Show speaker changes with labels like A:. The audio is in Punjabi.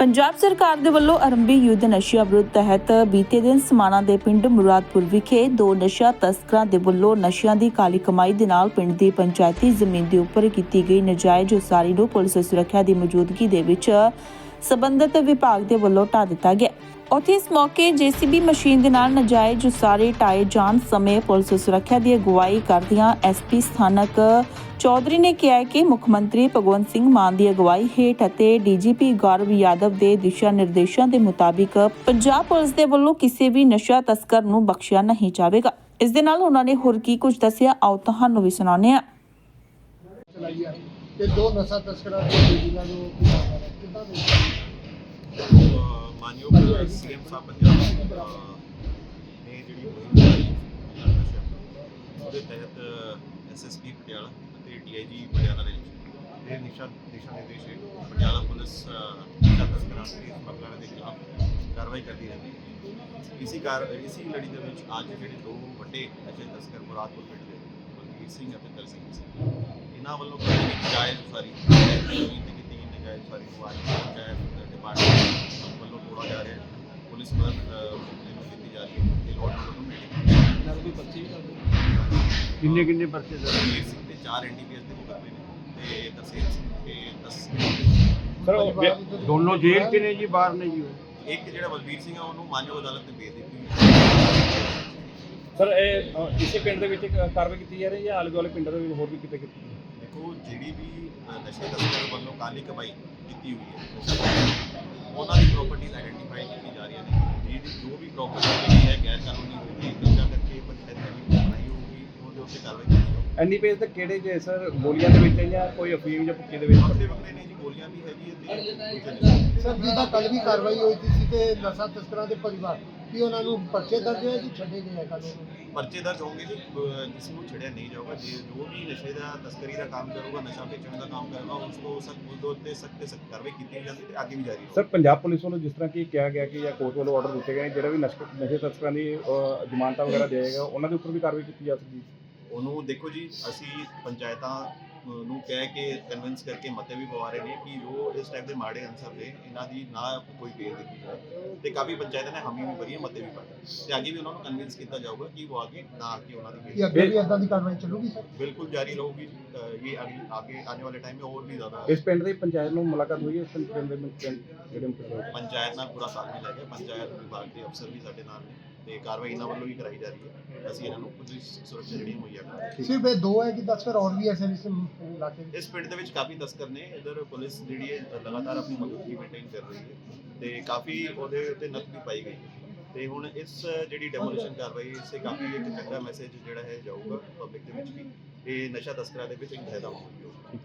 A: ਪੰਜਾਬ ਸਰਕਾਰ ਦੇ ਵੱਲੋਂ ਆਰੰਭੀ ਯੁੱਧ ਨਸ਼ਿਆਂ ਵਿਰੁੱਧ ਤਹਿਤ ਬੀਤੇ ਦਿਨ ਸਮਾਣਾ ਦੇ ਪਿੰਡ ਮੁਰਾਦਪੁਰ ਵਿਖੇ ਦੋ ਨਸ਼ਾ ਤਸਕਰਾਂ ਦੇ ਵੱਲੋਂ ਨਸ਼ਿਆਂ ਦੀ ਕਾਲੀ ਕਮਾਈ ਦੇ ਨਾਲ ਪਿੰਡ ਦੀ ਪੰਚਾਇਤੀ ਜ਼ਮੀਨ ਦੇ ਉੱਪਰ ਕੀਤੀ ਗਈ ਨਜਾਇਜ਼ ਉਸਾਰੀ ਨੂੰ ਪੁਲਿਸ ਸੁਰੱਖਿਆ ਦੀ ਮੌਜੂਦਗੀ ਦੇ ਵਿੱਚ ਸਬੰਧਤ ਵਿਭਾਗ ਦੇ ਵੱਲੋਂ ਢਾ ਦਿੱਤਾ ਗਿਆ। ਉੱਥੇ ਇਸ ਮੌਕੇ ਜੀਸੀਬੀ ਮਸ਼ੀਨ ਦੇ ਨਾਲ ਨਜਾਇਜ਼ ਉਸਾਰੀ, ਟਾਏ ਜਾਣ ਸਮੇਂ ਪੁਲਿਸ ਸੁਰੱਖਿਆ ਦੀ ਅਗਵਾਈ ਕਰਦਿਆਂ ਐਸਪੀ ਸਥਾਨਕ ਚੌਧਰੀ ਨੇ ਕਿਹਾ ਕਿ ਮੁੱਖ ਮੰਤਰੀ ਭਗਵੰਤ ਸਿੰਘ ਮਾਨ ਦੀ ਅਗਵਾਈ ਹੇਠ ਅਤੇ ਡੀਜੀਪੀ ਗੌਰਵ ਯਾਦਵ ਦੇ ਦਿਸ਼ਾ ਨਿਰਦੇਸ਼ਾਂ ਦੇ ਮੁਤਾਬਿਕ ਪੰਜਾਬ ਪੁਲਿਸ ਦੇ ਵੱਲੋਂ ਕਿਸੇ ਵੀ ਨਸ਼ਾ ਤਸਕਰ ਨੂੰ ਬਖਸ਼ਿਆ ਨਹੀਂ ਜਾਵੇਗਾ। ਇਸ ਦੇ ਨਾਲ ਉਹਨਾਂ ਨੇ ਹੋਰ ਕੀ ਕੁਝ ਦੱਸਿਆ ਆਓ ਤੁਹਾਨੂੰ ਵੀ ਸੁਣਾਉਂਦੇ
B: ਆ ਤੇ ਦੋ ਨਸ਼ਾ ਤਸਕਰਾਂ ਦੇ ਜਿਨ੍ਹਾਂ ਨੂੰ ਕਿੱਦਾਂ ਦੇ
C: ਅਹ ਮਾਨਯੋਗ ਸੀਐਮ ਸਾਹਿਬ ਪੰਜਾਬ ਅਹ, ਨੇ ਜਿਹੜੀ ਮੁਹਿੰਮ ਚਲਾਈ ਪੰਜਾਬ ਨਸ਼ਾ ਉਹਦੇ ਤਹਿਤ ਐਸਐਸਪੀ ਪਟਿਆਲਾ ਅਤੇ ਡੀਆਈਜੀ ਪਟਿਆਲਾ ਦੇ ਦੇ ਨਿਸ਼ਾ ਦਿਸ਼ਾ ਨਿਰਦੇਸ਼ ਪਟਿਆਲਾ ਪੁਲਿਸ ਨਸ਼ਾ ਤਸਕਰਾਂ ਤੇ ਸਮਗਲਰਾਂ ਦੇ ਖਿਲਾਫ ਕਾਰਵਾਈ ਕਰਦੀ ਰਹਿੰਦੀ ਹੈ। ਇਸੀ ਕਾਰ ਇਸੀ ਲੜੀ ਦੇ ਵਿੱਚ ਅੱਜ ਜਿਹੜੇ ਦੋ ਵੱਡੇ ਨਸ਼ੇ ਤਸਕਰ ਮੁਰਾਦਪੁਰ ਪਿੰਡ ਦੇ ਬਲਵੀਰ ਸਿੰਘ ਅਤੇ ਦਲਸੀਮ ਸਿੰਘ ਇਹਨਾਂ ਵੱਲੋਂ ਕੀਤੀ ਗਈ ਜਾਇਜ਼ ਉਸਾਰੀ ਜ਼ਮੀਨ ਤੇ ਕੀਤੀ ਗਈ ਨਜਾਇਜ਼ ਉਸਾਰੀ ਨੂੰ ਅੱਜ ਪੰਚਾਇਤ ਡਿਪਾਰਟਮੈਂਟ ਵੱਲੋਂ ਤੋੜਾ ਜਾ ਰਿਹਾ ਹੈ। ਪੁਲਿਸ ਮਦਦ ਕੀਤੀ ਜਾ ਰਹੀ ਹੈ। ਇਹ ਲੋੜ ਵੱਲੋਂ ਮਿਲੀ
D: ਕਿੰਨੇ ਕਿੰਨੇ ਪਰਚੇ ਦਾ
C: 4 ਐਨਡੀਪੀਐਸ ਦੇ ਮੁਕੱਦਮੇ ਨੇ ਤੇ ਤਰਸੇਮ ਸਿੰਘ ਤੇ 10
D: ਸਰ ਦੋਨੋਂ ਜੇਲ੍ਹ 'ਚ ਨੇ ਜੀ ਬਾਹਰ ਨੇ ਜੀ ਉਹ?
C: ਇੱਕ ਜਿਹੜਾ ਬਲਵੀਰ ਸਿੰਘ ਆ ਉਹਨੂੰ ਮਾਨਯੋਗ ਅਦਾਲਤ ਨੇ ਭੇਜ ਦਿੱਤੀ।
E: ਸਰ ਇਹ ਅ, ਇਸੇ ਪਿੰਡ ਦੇ ਵਿੱਚ ਕ- ਕਾਰਵਾਈ ਕੀਤੀ ਜਾ ਰਹੀ ਹੈ ਜਾਂ ਆਲੇ ਦੁਆਲੇ ਪਿੰਡਾਂ ਦੇ ਵਿੱਚ ਹੋਰ ਵੀ ਕਿਤੇ ਕੀਤੀ?
C: ਦੇਖੋ ਜਿਹੜੀ ਵੀ ਅ, ਨਸ਼ੇ ਤਸਕਰ ਵੱਲੋਂ ਕਾਲੀ ਕਮਾਈ ਕੀਤੀ ਹੋਈ ਹੈ ਉਹਨਾਂ ਦੀ ਪ੍ਰਾਪਰਟੀਜ਼ ਆਇਡੈਂਟੀਫਾਈ ਕੀਤੀ ਜਾ ਰਹੀਆਂ ਨੇ ਜਿਹਦੀ ਜੋ ਵੀ ਪ੍ਰਾਪਰਟੀ ਜਿਹੜੀ ਹੈ ਗੈਰ ਕਾਨੂੰਨੀ ਹੋਊਗੀ ਕਬਜ਼ਾ ਕਰਕੇ ਪੰਚਾਇਤ ਨੇ ਬਣਾਈ ਹੋਊਗੀ ਉਹਦੇ ਉੱਤੇ ਕਾਰਵਾਈ ਜਾਊਗੀ
E: ਐਨਡੀਪੀਐਸ ਦੇ ਕਿਹੜੇ ਜੇ ਸਰ ਗੋਲੀਆਂ ਦੇ ਵਿੱਚ ਹੈ ਜਾਂ ਕੋਈ ਅਫੀਮ ਜਾਂ ਭੁੱਕੀ ਦੇ ਵਿੱਚ?
C: ਵੱਖਰੇ ਵੱਖਰੇ ਨੇ ਜੀ ਗੋਲੀਆਂ ਵੀ ਹੈਗੀ ਹੈ ਤੇ ਕੁਝ ਨਹੀਂ।
B: ਸਰ ਜਿੱਦਾਂ ਕੱਲ ਵੀ ਕਾਰਵਾਈ ਹੋਈ ਸੀ ਤੇ ਨਸ਼ਾ ਤਸਕਰਾਂ ਦੇ ਪਰਿਵਾਰ ਕੀ ਉਹਨਾਂ ਨੂੰ ਪਰਚੇ ਦਰਜ ਹੋਏ ਜੀ ਛੱਡੇ ਗਏ ਆ ਕੱਲ
C: ਪਰਚੇ ਦਰਜ ਹੋਣਗੇ ਜੀ ਕਿਸੇ ਨੂੰ ਛੱਡਿਆ ਨਹੀਂ ਜਾਊਗਾ। ਜੇ ਜੋ ਵੀ ਨਸ਼ੇ ਦਾ ਤਸਕਰੀ ਦਾ ਕੰਮ ਕਰੂਗਾ ਨਸ਼ਾ ਵੇਚਣ ਦਾ ਕੰਮ ਕਰੂਗਾ ਉਸ ਤੋਂ ਸਖਤ ਉਸ ਦੇ ਉੱਤੇ ਸਖਤ ਤੇ ਸਖਤ ਕਾਰਵਾਈ ਕੀਤੀ ਜਾਂਦੀ ਤੇ ਅੱਗੇ ਵੀ ਜਾਰੀ
E: ਸਰ ਪੰਜਾਬ ਪੁਲਿਸ ਵੱਲੋਂ ਜਿਸ ਤਰ੍ਹਾਂ ਕਿ ਕਿਹਾ ਗਿਆ ਕਿ ਜਾਂ ਕੋਰਟ ਵੱਲੋਂ ਆਰਡਰ ਦਿੱਤੇ ਗਏ ਨੇ, ਜਿਹੜਾ ਵੀ ਨਸ਼ਕ ਨਸ਼ੇ ਤਸਕਰਾਂ ਦੀ ਜ਼ਮਾਨਤਾਂ ਵਗੈਰਾ ਦਿਆ ਜਾਏਗਾ ਉਹਨਾਂ ਦੇ ਉੱਪਰ ਵੀ ਕਾਰਵਾਈ ਕੀਤੀ ਜਾ ਸਕਦੀ ਹੈ।
C: ਉਹਨੂੰ ਦੇਖੋ ਜੀ ਅਸੀਂ ਪੰਚਾਇਤਾਂ ਨੂੰ ਕਹਿ ਕੇ ਕਨਵਿੰਸ ਕਰਕੇ ਮਤੇ ਵੀ ਪਵਾ ਰਹੇ ਨੇ ਕਿ ਜੋ ਇਸ ਟਾਈਪ ਦੇ ਮਾੜੇ ਅਨਸਰ ਨੇ ਇਹਨਾਂ ਦੀ ਨਾ ਕੋਈ ਬੇਲ ਦਿੱਤੀ ਜਾਏ ਤੇ ਕਾਫੀ ਪੰਚਾਇਤਾਂ ਨੇ ਹਮੀ ਵੀ ਭਰੀ ਮਤੇ ਵੀ ਪਾਏ ਤੇ ਅੱਗੇ ਵੀ ਉਹਨਾਂ ਨੂੰ ਕਨਵਿੰਸ ਕੀਤਾ ਜਾਊਗਾ ਕਿ ਉਹ ਅੱਗੇ ਨਾ ਕਿ ਉਹਨਾਂ ਦੀ ਬੇਲ
B: ਅੱਗੇ ਵੀ ਇਦਾਂ ਦੀ ਕਾਰਵਾਈ ਚੱਲੂਗੀ
C: ਬਿਲਕੁਲ ਜਾਰੀ ਰਹੂਗੀ ਇਹ ਅਗਲੀ ਅੱਗੇ ਆਉਣ ਵਾਲੇ ਟਾਈਮ ਮੇ ਹੋਰ ਵੀ ਜ਼ਿਆਦਾ
E: ਇਸ ਪਿੰਡ ਦੀ ਪੰਚਾਇਤ ਨੂੰ ਮੁਲਾਕਾਤ ਹੋਈ ਹੈ ਇਸ ਪਿੰਡ ਦੇ ਜਿਹੜੇ
C: ਪੰਚਾਇਤ ਨਾਲ ਪੂਰਾ ਸਾਥ ਮਿਲਿਆ ਗਿਆ ਪੰਚਾਇਤ ਵਿਭਾਗ ਦੇ ਅਫਸਰ ਵੀ ਸਾਡੇ ਨਾਲ ਨੇ ਤੇ ਕਾਰਵਾਈ ਇਹਨਾਂ ਵੱਲੋਂ ਹੀ ਕਰਾਈ ਜਾ ਰਹੀ ਹੈ। ਅਸੀਂ ਇਹਨਾਂ ਨੂੰ ਕੁਝ ਸੁਰੱਖਿਆ ਜਿਹੜੀ ਮੁਹੱਈਆ ਕਰਾਂਗੇ।
B: ਸਿਰਫ ਇਹ ਦੋ ਹੈ ਕਿ 10 ਫਿਰ ਹੋਰ ਵੀ ਐਸੇ ਵੀ
C: ਇਸ ਪਿੰਡ ਦੇ ਵਿੱਚ ਕਾਫੀ ਤਸਕਰ ਨੇ। ਇਧਰ ਪੁਲਿਸ ਜਿਹੜੀ ਹੈ ਲਗਾਤਾਰ ਆਪਣੀ ਮੌਜੂਦਗੀ ਮੇਨਟੇਨ ਕਰ ਰਹੀ ਹੈ ਤੇ ਕਾਫੀ ਉਹਦੇ ਉੱਤੇ ਨੱਥ ਪਾਈ ਗਈ ਹੈ। ਤੇ ਹੁਣ ਇਸ ਜਿਹੜੀ ਡੈਮੋਲੀਸ਼ਨ ਕਾਰਵਾਈ ਇਸੇ ਕਾਫੀ ਇੱਕ ਚੰਗਾ ਮੈਸੇਜ ਜਿਹੜਾ ਹੈ, ਜਾਊਗਾ ਪਬਲਿਕ ਦੇ ਵਿੱਚ ਵੀ। ਇਹ ਨਸ਼ਾ ਤਸਕਰਾਂ ਦੇ ਵਿੱਚ ਇੱਕ ਫਾਇਦਾ ਹੋਊਗਾ।